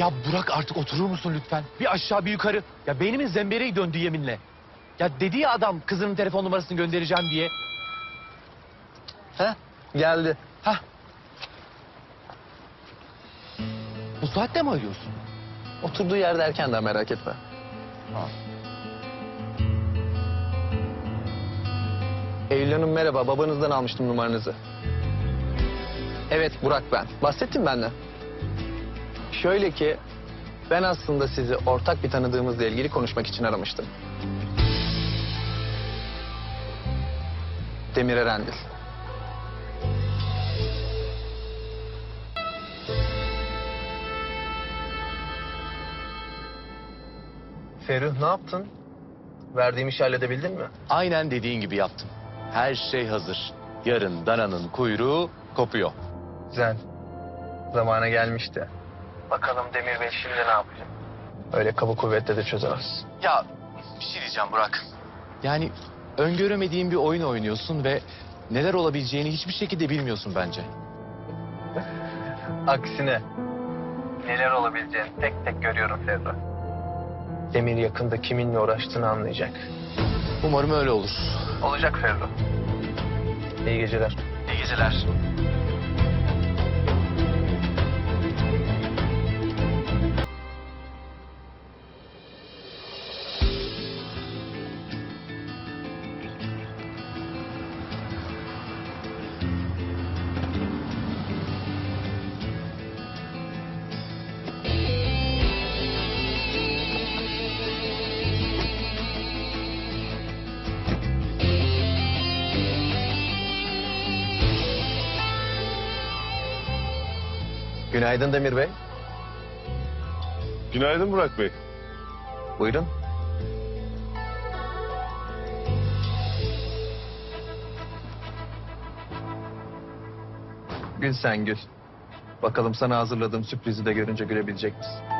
Ya Burak artık oturur musun lütfen? Bir aşağı bir yukarı. Ya beynimin zembereği döndü yeminle. Ya dedi ya adam kızının telefon numarasını göndereceğim diye. He? Geldi. Hah. Bu saatte mi arıyorsun? Oturduğu yerde erken daha merak etme. Eylül Hanım merhaba. Babanızdan almıştım numaranızı. Evet Burak ben. Bahsettim benden. Şöyle ki ben aslında sizi ortak bir tanıdığımızla ilgili konuşmak için aramıştım. Demir Erendil. Ferruh ne yaptın? Verdiğim işi halledebildin mi? Aynen dediğin gibi yaptım. Her şey hazır. Yarın dananın kuyruğu kopuyor. Güzel. Zamana gelmişti. Bakalım Demir Bey şimdi ne yapacak? Öyle kaba kuvvetle de çözemez. Ya bir şey diyeceğim Burak. Yani öngöremediğin bir oyun oynuyorsun ve neler olabileceğini hiçbir şekilde bilmiyorsun bence. Aksine neler olabileceğini tek tek görüyorum Ferruh. Demir yakında kiminle uğraştığını anlayacak. Umarım öyle olur. Olacak Ferruh. İyi geceler. İyi geceler. Günaydın Demir Bey. Günaydın Burak Bey. Buyurun. Gül sen gül. Bakalım sana hazırladığım sürprizi de görünce gülebilecek misin?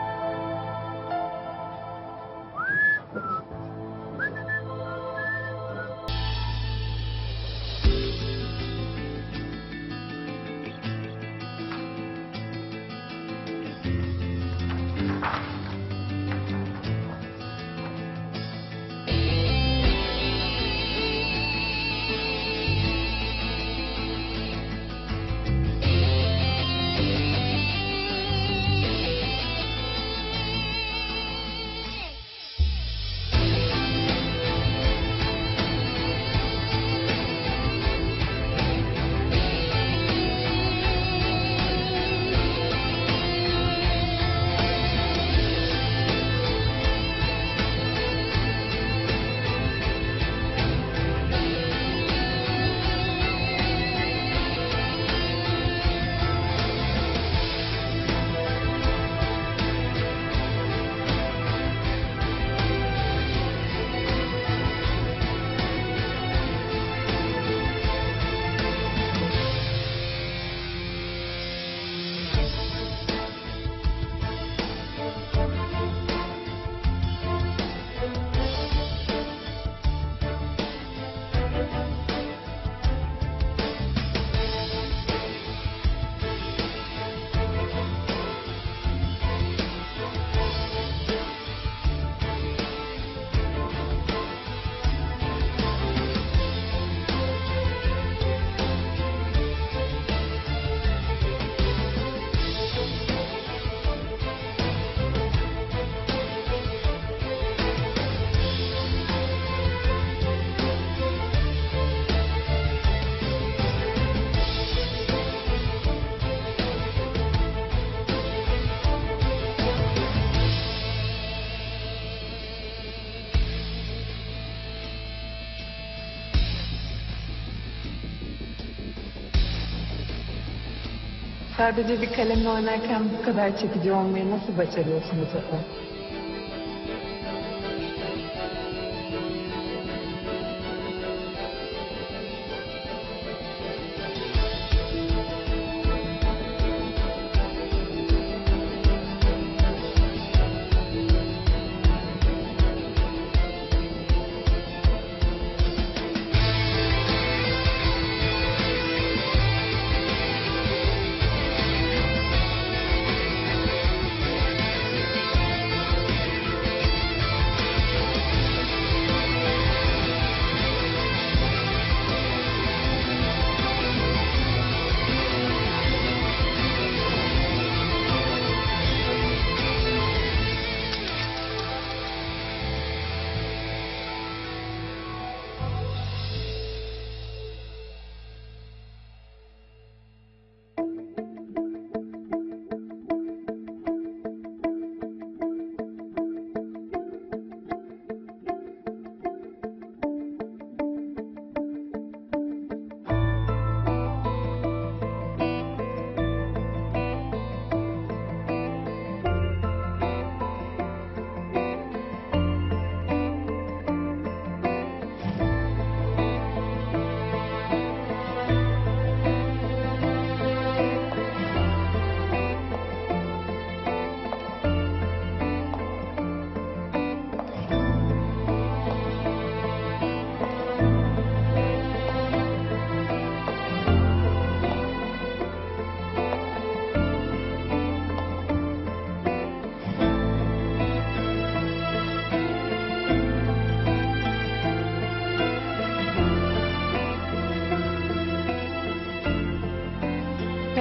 Sadece bir kalemle oynarken bu kadar çekici olmayı nasıl başarıyorsunuz acaba?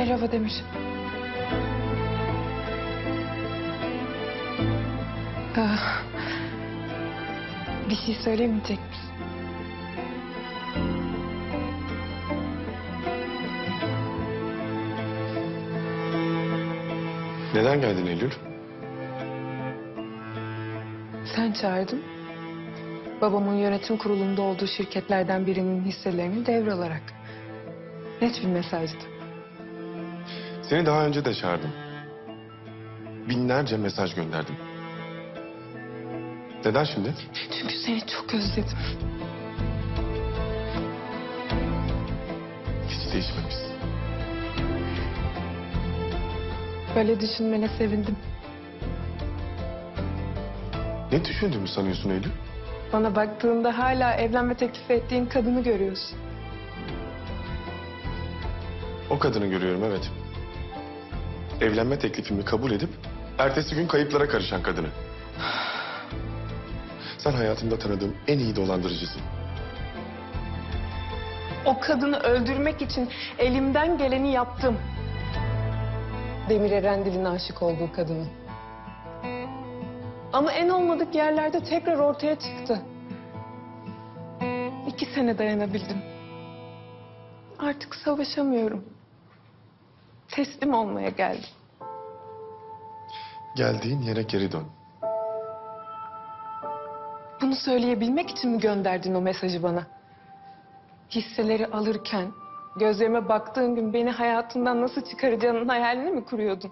Merhaba Demir. Ah, bir şey söylemeyecek misin? Neden geldin Eylül? Sen çağırdın. Babamın yönetim kurulunda olduğu şirketlerden birinin hisselerini devralarak. Net bir mesajdı. Seni daha önce de çağırdım. Binlerce mesaj gönderdim. Neden şimdi? Çünkü seni çok özledim. Hiç değişmemişsin. Böyle düşünmene sevindim. Ne düşündüğümü sanıyorsun Eylül? Bana baktığında hala evlenme teklif ettiğin kadını görüyorsun. O kadını görüyorum evet. Evlenme teklifimi kabul edip ertesi gün kayıplara karışan kadını. Sen hayatımda tanıdığım en iyi dolandırıcısın. O kadını öldürmek için elimden geleni yaptım. Demir Erendil'in aşık olduğu kadını. Ama en olmadık yerlerde tekrar ortaya çıktı. İki sene dayanabildim. Artık savaşamıyorum. Teslim olmaya geldim. Geldiğin yere geri dön. Bunu söyleyebilmek için mi gönderdin o mesajı bana? Hisseleri alırken, gözlerime baktığın gün beni hayatından nasıl çıkaracağının hayalini mi kuruyordun?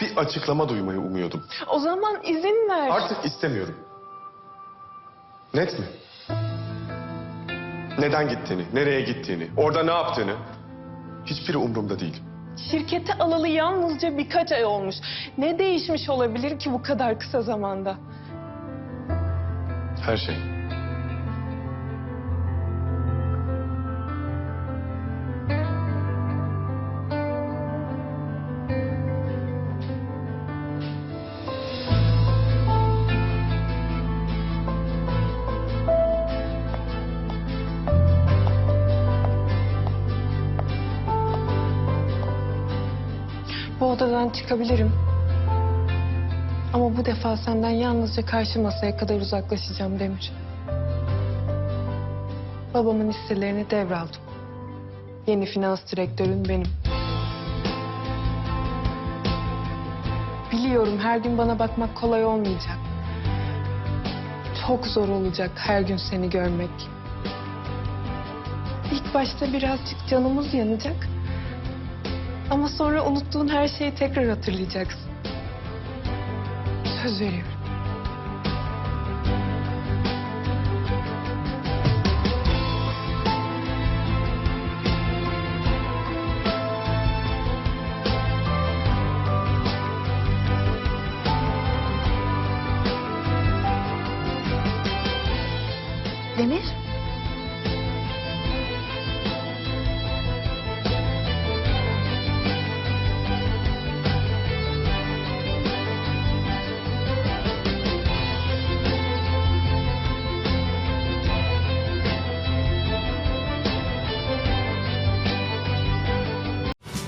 Bir açıklama duymayı umuyordum. O zaman izin ver. Artık istemiyorum. Net mi? Neden gittiğini, nereye gittiğini, orada ne yaptığını... Hiçbiri umurumda değil. Şirkete alalı yalnızca birkaç ay olmuş. Ne değişmiş olabilir ki bu kadar kısa zamanda? Her şey. Odadan çıkabilirim. Ama bu defa senden yalnızca karşı masaya kadar uzaklaşacağım Demir. Babamın hisselerini devraldım. Yeni finans direktörün benim. Biliyorum her gün bana bakmak kolay olmayacak. Çok zor olacak her gün seni görmek. İlk başta birazcık canımız yanacak. Ama sonra unuttuğun her şeyi tekrar hatırlayacaksın. Söz veriyorum.